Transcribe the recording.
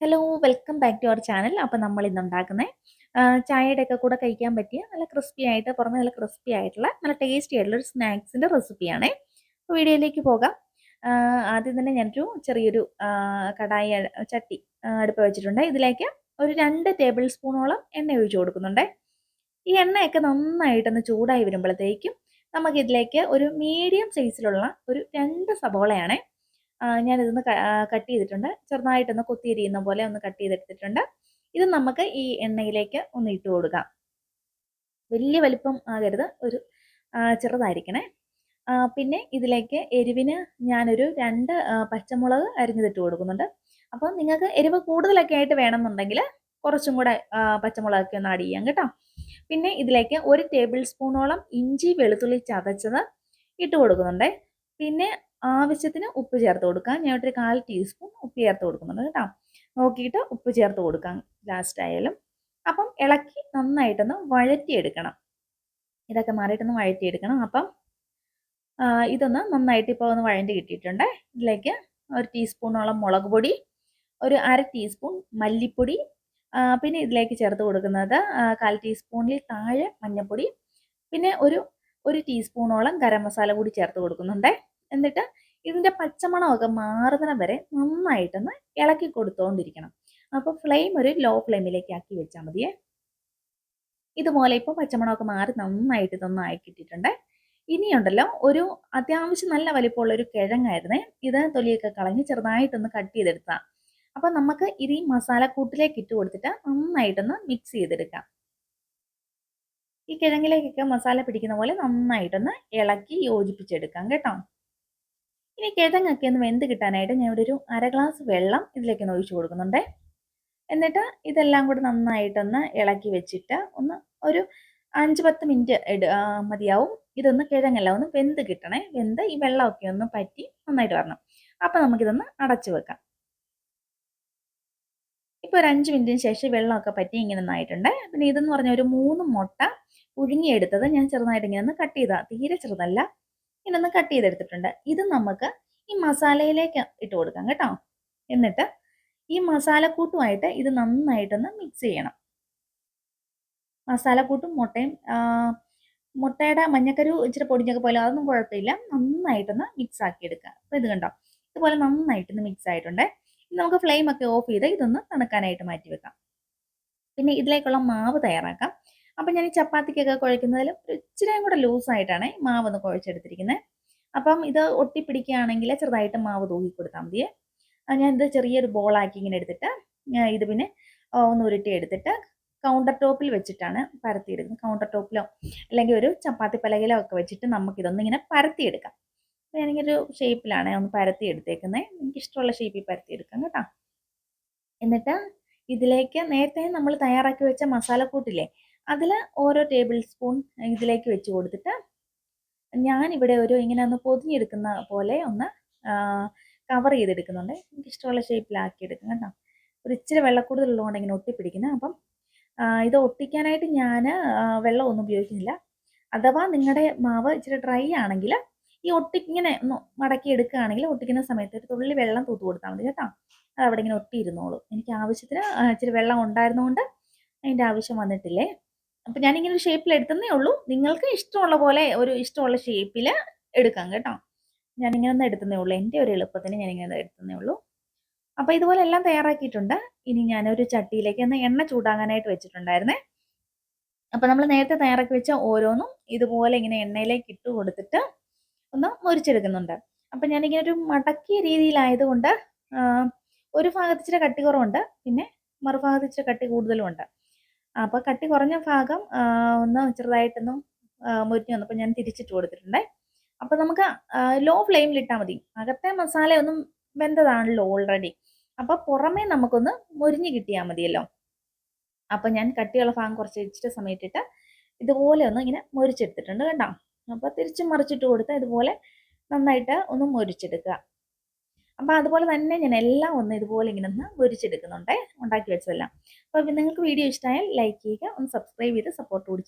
Hello welcome back to our channel അപ്പോൾ നമ്മൾ ഇന്ന് ഉണ്ടാക്കുന്നത് ചായയുടെ ഒക്കെ കൂടെ കഴിക്കാൻ പറ്റിയ നല്ല ക്രിസ്പി ആയിട്ട് പുറമെ നല്ല ക്രിസ്പി ആയിട്ടുള്ള നല്ല ടേസ്റ്റി ആയിട്ടുള്ള ഒരു സ്നാക്സിന്റെ റെസിപ്പിയാണ് അപ്പോൾ വീഡിയോയിലേക്ക് പോകാം. ആദ്യം തന്നെ ഞാനൊരു ചെറിയൊരു കടായി ചട്ടി അടുപ്പ് വെച്ചിട്ടുണ്ട്. ഇതിലേക്ക് ഒരു രണ്ട് ടേബിൾ സ്പൂണോളം എണ്ണ ഒഴിച്ചു കൊടുക്കുന്നുണ്ട്. ഈ എണ്ണയൊക്കെ നന്നായിട്ടൊന്ന് ചൂടായി വരുമ്പോഴത്തേക്കും നമുക്കിതിലേക്ക് ഒരു മീഡിയം സൈസിലുള്ള ഒരു രണ്ട് സബോളയാണ് ഞാനിതൊന്ന് കട്ട് ചെയ്തിട്ടുണ്ട് ചെറുതായിട്ടൊന്ന് കൊത്തിയിരിയുന്ന പോലെ ഒന്ന് കട്ട് ചെയ്തെടുത്തിട്ടുണ്ട് ഇത് നമുക്ക് ഈ എണ്ണയിലേക്ക് ഒന്ന് ഇട്ട് കൊടുക്കാം. വലിയ വലിപ്പം ആകരുത്. ഒരു ചെറുതായിരിക്കണേ. പിന്നെ ഇതിലേക്ക് എരിവിന് ഞാനൊരു രണ്ട് പച്ചമുളക് അരിഞ്ഞതിട്ട് കൊടുക്കുന്നുണ്ട്. അപ്പോൾ നിങ്ങൾക്ക് എരിവ് കൂടുതലൊക്കെ ആയിട്ട് വേണമെന്നുണ്ടെങ്കിൽ കുറച്ചും കൂടെ പച്ചമുളകൊക്കെ ഒന്ന് ആഡ് ചെയ്യാം കേട്ടോ. പിന്നെ ഇതിലേക്ക് ഒരു ടേബിൾ സ്പൂണോളം ഇഞ്ചി വെളുത്തുള്ളി ചതച്ചത് ഇട്ട് കൊടുക്കുന്നുണ്ട്. പിന്നെ ആവശ്യത്തിന് ഉപ്പ് ചേർത്ത് കൊടുക്കാം ഞാൻ ഒരു കാൽ ടീസ്പൂൺ ഉപ്പ് ചേർത്ത് കൊടുക്കുന്നുണ്ട് കേട്ടോ. നോക്കിയിട്ട് ഉപ്പ് ചേർത്ത് കൊടുക്കാം. ലാസ്റ്റ് ആയാലും. അപ്പം ഇളക്കി നന്നായിട്ടൊന്ന് വഴറ്റിയെടുക്കണം. ഇതൊക്കെ മാറിയിട്ടൊന്ന് വഴറ്റിയെടുക്കണം. അപ്പം ഇതൊന്ന് നന്നായിട്ട് ഇപ്പോൾ ഒന്ന് വഴണ്ടി കിട്ടിയിട്ടുണ്ട്. ഇതിലേക്ക് ഒരു ടീസ്പൂണോളം മുളക് പൊടി ഒരു അര ടീസ്പൂൺ മല്ലിപ്പൊടി പിന്നെ ഇതിലേക്ക് ചേർത്ത് കൊടുക്കുന്നത് കാൽ ടീസ്പൂണിൽ താഴെ മഞ്ഞൾപ്പൊടി പിന്നെ ഒരു ഒരു ടീസ്പൂണോളം ഗരം മസാല കൂടി ചേർത്ത് കൊടുക്കുന്നുണ്ട്. എന്നിട്ട് ഇതിന്റെ പച്ചമണമൊക്കെ മാറുന്നിടം വരെ നന്നായിട്ടൊന്ന് ഇളക്കി കൊടുത്തോണ്ടിരിക്കണം. അപ്പോൾ ഫ്ലെയിം ഒരു ലോ ഫ്ലെയിമിലേക്ക് ആക്കി വെച്ചാൽ മതിയേ. ഇതുപോലെ ഇപ്പോൾ പച്ചമണമൊക്കെ മാറി നന്നായിട്ട് ഇതൊന്ന് ആക്കിയിട്ടിട്ടുണ്ട് ഇനിയുണ്ടല്ലോ ഒരു അത്യാവശ്യം നല്ല വലിപ്പമുള്ള ഒരു കിഴങ്ങായിരുന്നേ. ഇത് തൊലിയൊക്കെ കളഞ്ഞ് ചെറുതായിട്ടൊന്ന് കട്ട് ചെയ്തെടുത്താൽ അപ്പോൾ നമുക്ക് ഇത് ഈ മസാലക്കൂട്ടിലേക്ക് ഇട്ട് കൊടുത്തിട്ട് നന്നായിട്ടൊന്ന് മിക്സ് ചെയ്തെടുക്കാം. ഈ കിഴങ്ങിലേക്കൊക്കെ മസാല പിടിക്കുന്ന പോലെ നന്നായിട്ടൊന്ന് ഇളക്കി യോജിപ്പിച്ചെടുക്കാം കേട്ടോ. ഇനി കിഴങ്ങൊക്കെ ഒന്ന് വെന്ത് കിട്ടാനായിട്ട് ഞാൻ ഇവിടെ ഒരു അര ഗ്ലാസ് വെള്ളം ഇതിലേക്ക് ഒന്ന് ഒഴിച്ചു കൊടുക്കുന്നുണ്ട്. എന്നിട്ട് ഇതെല്ലാം കൂടി നന്നായിട്ടൊന്ന് ഇളക്കി വെച്ചിട്ട് ഒന്ന് ഒരു അഞ്ച് പത്ത് മിനിറ്റ് ഇട മതിയാവും. ഇതൊന്ന് കിഴങ്ങെല്ലാം ഒന്ന് വെന്ത് കിട്ടണേ. വെന്ത് ഈ വെള്ളമൊക്കെ ഒന്ന് പറ്റി നന്നായിട്ട് വരണം. അപ്പം നമുക്കിതൊന്ന് അടച്ചു വെക്കാം. ഇപ്പോൾ ഒരു അഞ്ച് മിനിറ്റിന് ശേഷം വെള്ളമൊക്കെ പറ്റി ഇങ്ങനെ ഒന്നായിട്ടുണ്ട് പിന്നെ ഇതെന്ന് പറഞ്ഞ ഒരു മൂന്ന് മുട്ട പുഴുങ്ങിയെടുത്തത് ഞാൻ ചെറുതായിട്ട് ഇങ്ങനെ ഒന്ന് കട്ട് ചെയ്താൽ തീരെ ചെറുതല്ല. ഇങ്ങനെ കട്ട് ചെയ്തെടുത്തിട്ടുണ്ട്. ഇത് നമുക്ക് ഈ മസാലയിലേക്ക് ഇട്ട് കൊടുക്കാം കേട്ടോ. എന്നിട്ട് ഈ മസാലക്കൂട്ടുമായിട്ട് ഇത് നന്നായിട്ടൊന്ന് മിക്സ് ചെയ്യണം. മസാലക്കൂട്ടും മുട്ടയും മുട്ടയുടെ മഞ്ഞക്കരു ഇച്ചിരി പൊടിഞ്ഞൊക്കെ പോലെ അതൊന്നും കുഴപ്പമില്ല. നന്നായിട്ടൊന്ന് മിക്സ് ആക്കി എടുക്കുക അപ്പോൾ ഇത് കണ്ടോ? ഇതുപോലെ നന്നായിട്ടൊന്ന് മിക്സ് ആയിട്ടുണ്ട്. നമുക്ക് ഫ്ലെയിം ഒക്കെ ഓഫ് ചെയ്ത് ഇതൊന്ന് തണുക്കാനായിട്ട് മാറ്റി വെക്കാം. പിന്നെ ഇതിലേക്കുള്ള മാവ് തയ്യാറാക്കാം. അപ്പം ഞാൻ ഈ ചപ്പാത്തിക്കൊക്കെ കുഴക്കുന്നതിൽ ഒരു ഇച്ചിരിയും കൂടെ ലൂസായിട്ടാണ് മാവ് ഒന്ന് കുഴച്ചെടുത്തിരിക്കുന്നത് അപ്പം ഇത് ഒട്ടിപ്പിടിക്കുകയാണെങ്കിൽ ചെറുതായിട്ട് മാവ് തൂക്കി കൊടുത്താൽ മതിയേ ഞാൻ ഇത് ചെറിയൊരു ബോളാക്കി ഇങ്ങനെ എടുത്തിട്ട് ഇത് പിന്നെ ഒന്ന് ഉരുട്ടി എടുത്തിട്ട് കൗണ്ടർ ടോപ്പിൽ വെച്ചിട്ടാണ് പരത്തിയെടുക്കുന്നത്. കൗണ്ടർ ടോപ്പിലോ അല്ലെങ്കിൽ ഒരു ചപ്പാത്തി പലകയിലോ ഒക്കെ വെച്ചിട്ട് നമുക്കിതൊന്ന് ഇങ്ങനെ പരത്തിയെടുക്കാം. അപ്പോൾ ഒരു ഷേപ്പിലാണ് ഒന്ന് പരത്തി എടുത്തേക്കുന്നത് എനിക്കിഷ്ടമുള്ള ഷേപ്പിൽ പരത്തിയെടുക്കാം കേട്ടോ. എന്നിട്ട് ഇതിലേക്ക് നേരത്തെ നമ്മൾ തയ്യാറാക്കി വെച്ച മസാലക്കൂട്ടില്ലേ അതിൽ ഓരോ ടേബിൾ സ്പൂൺ ഇതിലേക്ക് വെച്ച് കൊടുത്തിട്ട് ഞാനിവിടെ ഒരു ഇങ്ങനെ ഒന്ന് പൊതിഞ്ഞെടുക്കുന്ന പോലെ ഒന്ന് കവർ ചെയ്തെടുക്കുന്നുണ്ട്. എനിക്കിഷ്ടമുള്ള ഷേപ്പിലാക്കി എടുക്കും കേട്ടോ. ഒരു ഇച്ചിരി വെള്ളക്കൂടുതലുള്ളതുകൊണ്ട് ഇങ്ങനെ ഒട്ടിപ്പിടിക്കുന്നത് അപ്പം ഇത് ഒട്ടിക്കാനായിട്ട് ഞാൻ വെള്ളം ഒന്നും ഉപയോഗിക്കുന്നില്ല. അഥവാ നിങ്ങളുടെ മാവ് ഇച്ചിരി ഡ്രൈ ആണെങ്കിൽ ഈ ഒട്ടി ഇങ്ങനെ ഒന്ന് മടക്കി എടുക്കുകയാണെങ്കിൽ ഒട്ടിക്കുന്ന സമയത്ത് ഒരു തുള്ളി വെള്ളം തൂത്ത് കൊടുത്താൽ മതി കേട്ടോ. അത് അവിടെ ഇങ്ങനെ ഒട്ടിയിരുന്നോളൂ. എനിക്ക് ആവശ്യത്തിന് ഇച്ചിരി വെള്ളം ഉണ്ടായിരുന്നുകൊണ്ട് അതിന്റെ ആവശ്യം വന്നിട്ടില്ലേ? അപ്പം ഞാനിങ്ങനെ ഒരു ഷേപ്പിൽ എടുത്തതേ ഉള്ളൂ. നിങ്ങൾക്ക് ഇഷ്ടമുള്ള പോലെ ഒരു ഇഷ്ടമുള്ള ഷേപ്പിൽ എടുക്കാം കേട്ടോ. ഞാനിങ്ങനെ ഒന്ന് എടുത്തതേ ഉള്ളൂ. എന്റെ ഒരു എളുപ്പത്തിന് ഞാനിങ്ങനെ എടുത്തതേ ഉള്ളൂ. അപ്പോൾ ഇതുപോലെ എല്ലാം തയ്യാറാക്കിയിട്ടുണ്ട്. ഇനി ഞാനൊരു ചട്ടിയിലേക്ക് ഒന്ന് എണ്ണ ചൂടാകാനായിട്ട് വെച്ചിട്ടുണ്ടായിരുന്നേ. അപ്പോൾ നമ്മൾ നേരത്തെ തയ്യാറാക്കി വെച്ച ഓരോന്നും ഇതുപോലെ ഇങ്ങനെ എണ്ണയിലേക്ക് ഇട്ട് കൊടുത്തിട്ട് ഒന്ന് മുരിച്ചെടുക്കുന്നുണ്ട്. അപ്പം ഞാനിങ്ങനെ ഒരു മടക്കിയ രീതിയിലായതുകൊണ്ട് ഒരു ഭാഗത്ത് ഇച്ചിരി കട്ടി കുറവുണ്ട്. പിന്നെ മറുഭാഗത്ത് ഇച്ചിരി കട്ടി കൂടുതലും ഉണ്ട് അപ്പോൾ കട്ടി കുറഞ്ഞ ഭാഗം ഒന്ന് ചെറുതായിട്ടൊന്നും മുരിഞ്ഞു വന്നപ്പോൾ ഞാൻ തിരിച്ചിട്ട് കൊടുത്തിട്ടുണ്ട്. അപ്പോൾ നമുക്ക് ലോ ഫ്ലെയിമിൽ ഇട്ടാൽ മതി. അകത്തെ മസാല ഒന്നും വെന്തതാണല്ലോ ഓൾറെഡി അപ്പോൾ പുറമേ നമുക്കൊന്ന് മുരിഞ്ഞ് കിട്ടിയാൽ മതിയല്ലോ. അപ്പോൾ ഞാൻ കട്ടിയുള്ള ഭാഗം കുറച്ച് ഇച്ചിരി സമയത്തിട്ട് ഇതുപോലെ ഒന്ന് ഇങ്ങനെ മുരിച്ചെടുത്തിട്ടുണ്ട് കേട്ടോ. അപ്പോൾ തിരിച്ച് മറിച്ചിട്ട് കൊടുത്താൽ ഇതുപോലെ നന്നായിട്ട് ഒന്ന് മുരിച്ചെടുക്കുക. അപ്പോൾ അതുപോലെ തന്നെ ഞാൻ എല്ലാം ഒന്ന് ഇതുപോലെ ഇങ്ങനെ ഒന്ന് പൊരിച്ചെടുക്കുന്നുണ്ട്. ഉണ്ടാക്കി വെച്ചതെല്ലാം. അപ്പോൾ നിങ്ങൾക്ക് വീഡിയോ ഇഷ്ടമായാൽ ലൈക്ക് ചെയ്യുക ഒന്ന് സബ്സ്ക്രൈബ് ചെയ്ത് സപ്പോർട്ട് കൂടി